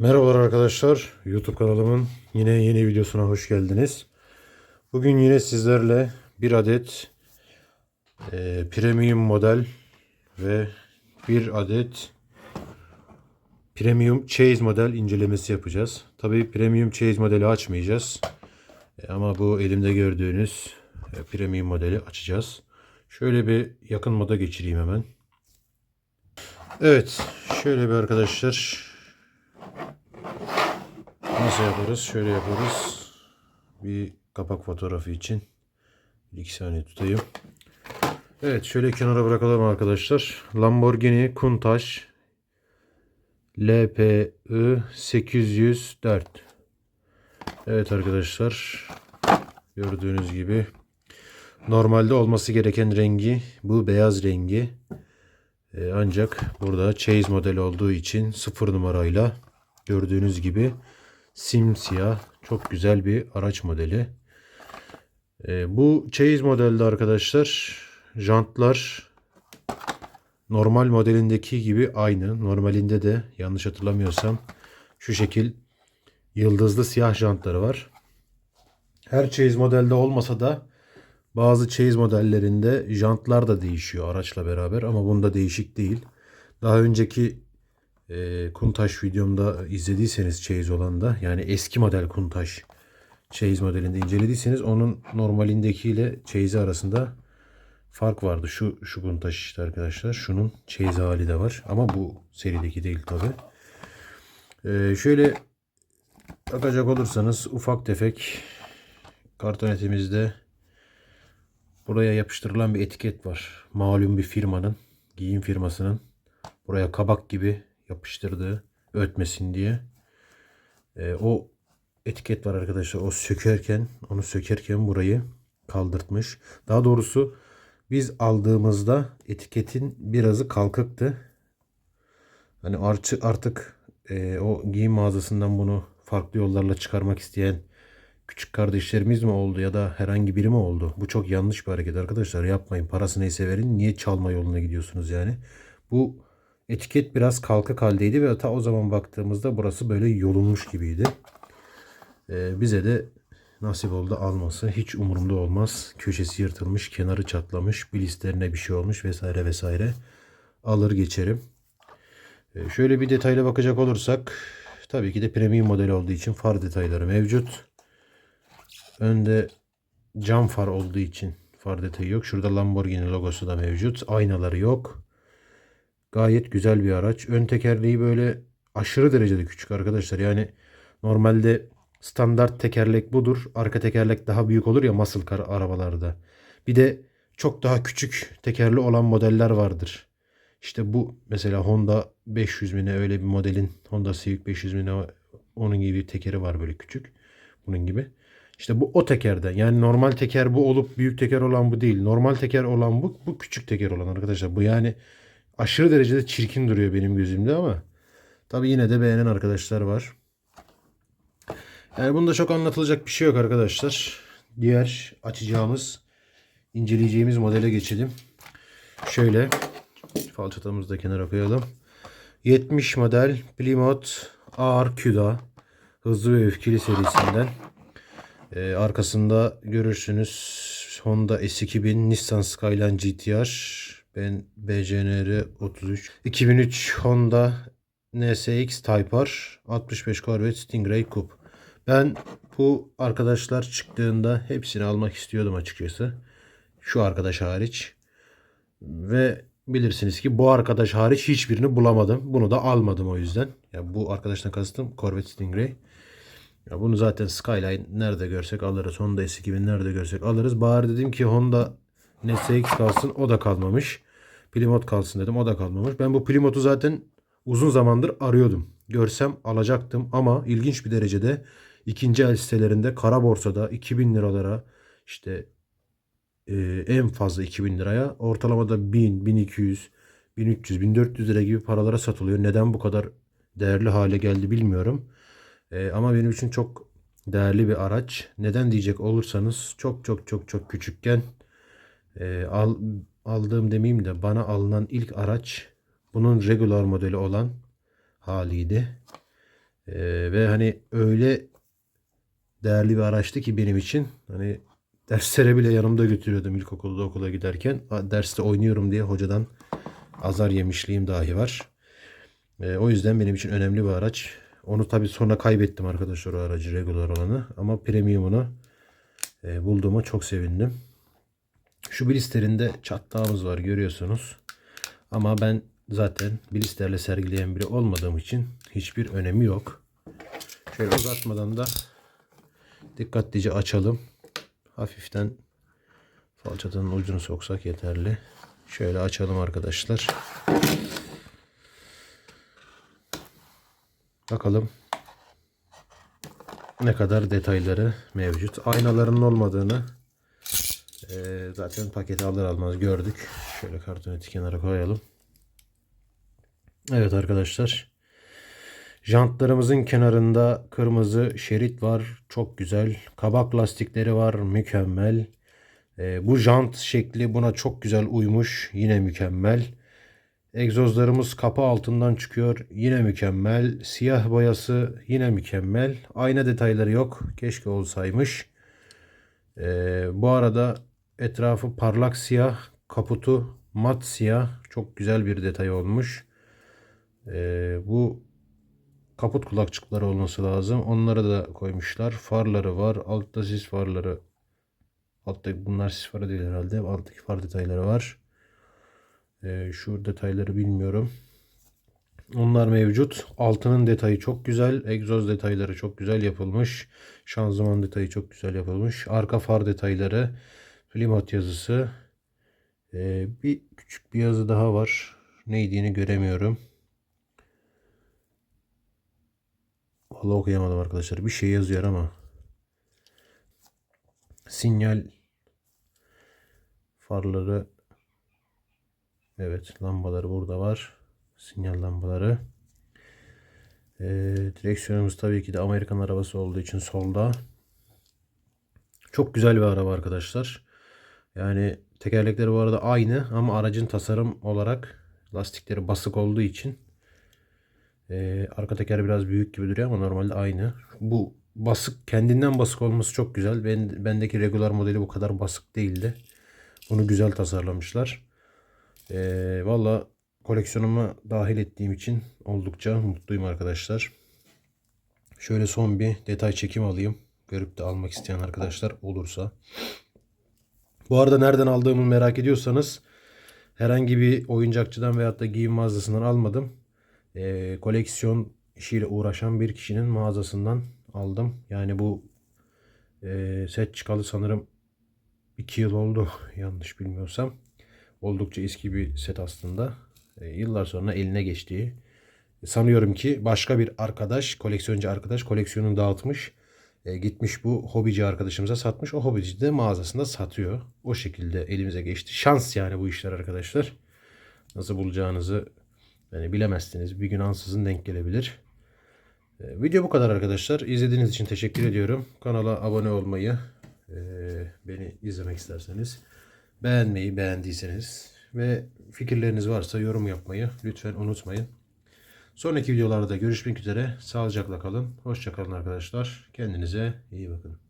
Merhabalar arkadaşlar. YouTube kanalımın yine yeni videosuna hoş geldiniz. Bugün yine sizlerle bir adet e, premium model ve bir adet premium chase model incelemesi yapacağız. Tabii premium chase modeli açmayacağız. E, ama bu elimde gördüğünüz e, premium modeli açacağız. Şöyle bir yakın moda geçireyim hemen. Evet, şöyle bir arkadaşlar Nasıl yaparız? Şöyle yaparız. Bir kapak fotoğrafı için. Bir iki saniye tutayım. Evet şöyle kenara bırakalım arkadaşlar. Lamborghini Countach LPI 804 Evet arkadaşlar. Gördüğünüz gibi normalde olması gereken rengi bu beyaz rengi. Ee, ancak burada Chase model olduğu için sıfır numarayla gördüğünüz gibi simsiyah çok güzel bir araç modeli. Ee, bu Chase modelde arkadaşlar jantlar normal modelindeki gibi aynı. Normalinde de yanlış hatırlamıyorsam şu şekil yıldızlı siyah jantları var. Her Chase modelde olmasa da bazı Chase modellerinde jantlar da değişiyor araçla beraber ama bunda değişik değil. Daha önceki e, Kuntaş videomda izlediyseniz Chase olanda yani eski model Kuntaş Chase modelinde incelediyseniz onun normalindekiyle Chase arasında fark vardı. Şu şu Kuntaş işte arkadaşlar. Şunun Chase hali de var. Ama bu serideki değil tabi. Ee, şöyle bakacak olursanız ufak tefek kartonetimizde buraya yapıştırılan bir etiket var. Malum bir firmanın, giyim firmasının buraya kabak gibi yapıştırdığı ötmesin diye. Ee, o etiket var arkadaşlar. O sökerken, onu sökerken burayı kaldırtmış. Daha doğrusu biz aldığımızda etiketin birazı kalkıktı. Hani artık artık e, o giyim mağazasından bunu farklı yollarla çıkarmak isteyen küçük kardeşlerimiz mi oldu ya da herhangi biri mi oldu? Bu çok yanlış bir hareket arkadaşlar. Yapmayın. Parası neyse verin. Niye çalma yoluna gidiyorsunuz yani? Bu etiket biraz kalkık haldeydi ve ta o zaman baktığımızda burası böyle yolunmuş gibiydi. Ee, bize de nasip oldu alması. Hiç umurumda olmaz. Köşesi yırtılmış, kenarı çatlamış, bilislerine bir şey olmuş vesaire vesaire. Alır geçerim. Ee, şöyle bir detayla bakacak olursak tabii ki de premium model olduğu için far detayları mevcut. Önde cam far olduğu için far detayı yok. Şurada Lamborghini logosu da mevcut. Aynaları yok. Gayet güzel bir araç. Ön tekerleği böyle aşırı derecede küçük arkadaşlar. Yani normalde standart tekerlek budur. Arka tekerlek daha büyük olur ya muscle car arabalarda. Bir de çok daha küçük tekerli olan modeller vardır. İşte bu mesela Honda 500 bine öyle bir modelin Honda Civic 500 bine onun gibi bir tekeri var böyle küçük. Bunun gibi. İşte bu o tekerden. Yani normal teker bu olup büyük teker olan bu değil. Normal teker olan bu. Bu küçük teker olan arkadaşlar. Bu yani aşırı derecede çirkin duruyor benim gözümde ama tabi yine de beğenen arkadaşlar var. Yani bunda çok anlatılacak bir şey yok arkadaşlar. Diğer açacağımız, inceleyeceğimiz modele geçelim. Şöyle falçatamızı da kenara koyalım. 70 model Plymouth ağır Cuda hızlı ve öfkeli serisinden. Ee, arkasında görürsünüz Honda S2000, Nissan Skyline GTR, ben BCNR 33. 2003 Honda NSX Type R. 65 Corvette Stingray Coupe. Ben bu arkadaşlar çıktığında hepsini almak istiyordum açıkçası. Şu arkadaş hariç. Ve bilirsiniz ki bu arkadaş hariç hiçbirini bulamadım. Bunu da almadım o yüzden. Ya bu arkadaştan kastım Corvette Stingray. Ya bunu zaten Skyline nerede görsek alırız. Honda S2000 nerede görsek alırız. Bari dedim ki Honda NSX kalsın o da kalmamış. Plymouth kalsın dedim o da kalmamış. Ben bu Plymouth'u zaten uzun zamandır arıyordum. Görsem alacaktım ama ilginç bir derecede ikinci el sitelerinde kara borsada 2000 liralara işte e, en fazla 2000 liraya ortalamada 1000, 1200, 1300, 1400 lira gibi paralara satılıyor. Neden bu kadar değerli hale geldi bilmiyorum. E, ama benim için çok değerli bir araç. Neden diyecek olursanız çok çok çok çok küçükken e, al, aldığım demeyeyim de bana alınan ilk araç bunun regular modeli olan haliydi. Ee, ve hani öyle değerli bir araçtı ki benim için. Hani derslere bile yanımda götürüyordum ilkokulda okula giderken. Derste oynuyorum diye hocadan azar yemişliğim dahi var. Ee, o yüzden benim için önemli bir araç. Onu tabii sonra kaybettim arkadaşlar o aracı regular olanı. Ama premiumunu e, bulduğuma çok sevindim. Şu blisterinde çatlağımız var görüyorsunuz. Ama ben zaten blisterle sergileyen biri olmadığım için hiçbir önemi yok. Şöyle uzatmadan da dikkatlice açalım. Hafiften falçatanın ucunu soksak yeterli. Şöyle açalım arkadaşlar. Bakalım ne kadar detayları mevcut. Aynaların olmadığını e, zaten paketi alır almaz gördük. Şöyle kartoneti kenara koyalım. Evet arkadaşlar. Jantlarımızın kenarında kırmızı şerit var. Çok güzel. Kabak lastikleri var. Mükemmel. E, bu jant şekli buna çok güzel uymuş. Yine mükemmel. Egzozlarımız kapı altından çıkıyor. Yine mükemmel. Siyah boyası yine mükemmel. Ayna detayları yok. Keşke olsaymış. Ee, bu arada etrafı parlak siyah. Kaputu mat siyah. Çok güzel bir detay olmuş. Ee, bu kaput kulakçıkları olması lazım. Onları da koymuşlar. Farları var. Altta sis farları. Altta bunlar sis farı değil herhalde. Alttaki far detayları var. Ee, şu detayları bilmiyorum. Onlar mevcut. Altının detayı çok güzel. Egzoz detayları çok güzel yapılmış. Şanzıman detayı çok güzel yapılmış. Arka far detayları. Plymouth yazısı. Ee, bir küçük bir yazı daha var. Neydiğini göremiyorum. Vallahi okuyamadım arkadaşlar. Bir şey yazıyor ama. Sinyal farları Evet lambaları burada var. Sinyal lambaları. Ee, direksiyonumuz tabii ki de Amerikan arabası olduğu için solda. Çok güzel bir araba arkadaşlar. Yani tekerlekleri bu arada aynı ama aracın tasarım olarak lastikleri basık olduğu için ee, arka teker biraz büyük gibi duruyor ama normalde aynı. Bu basık kendinden basık olması çok güzel. Ben, bendeki regular modeli bu kadar basık değildi. Bunu güzel tasarlamışlar. Ee, Valla koleksiyonuma dahil ettiğim için oldukça mutluyum arkadaşlar. Şöyle son bir detay çekim alayım. Görüp de almak isteyen arkadaşlar olursa. Bu arada nereden aldığımı merak ediyorsanız herhangi bir oyuncakçıdan veyahut da giyim mağazasından almadım. Ee, koleksiyon işiyle uğraşan bir kişinin mağazasından aldım. Yani bu e, set çıkalı sanırım 2 yıl oldu yanlış bilmiyorsam. Oldukça eski bir set aslında. E, yıllar sonra eline geçtiği. Sanıyorum ki başka bir arkadaş, koleksiyoncu arkadaş koleksiyonunu dağıtmış. E, gitmiş bu hobici arkadaşımıza satmış. O hobici de mağazasında satıyor. O şekilde elimize geçti. Şans yani bu işler arkadaşlar. Nasıl bulacağınızı yani bilemezsiniz. Bir gün ansızın denk gelebilir. E, video bu kadar arkadaşlar. İzlediğiniz için teşekkür ediyorum. Kanala abone olmayı, e, beni izlemek isterseniz beğenmeyi beğendiyseniz ve fikirleriniz varsa yorum yapmayı lütfen unutmayın. Sonraki videolarda görüşmek üzere. Sağlıcakla kalın. Hoşçakalın arkadaşlar. Kendinize iyi bakın.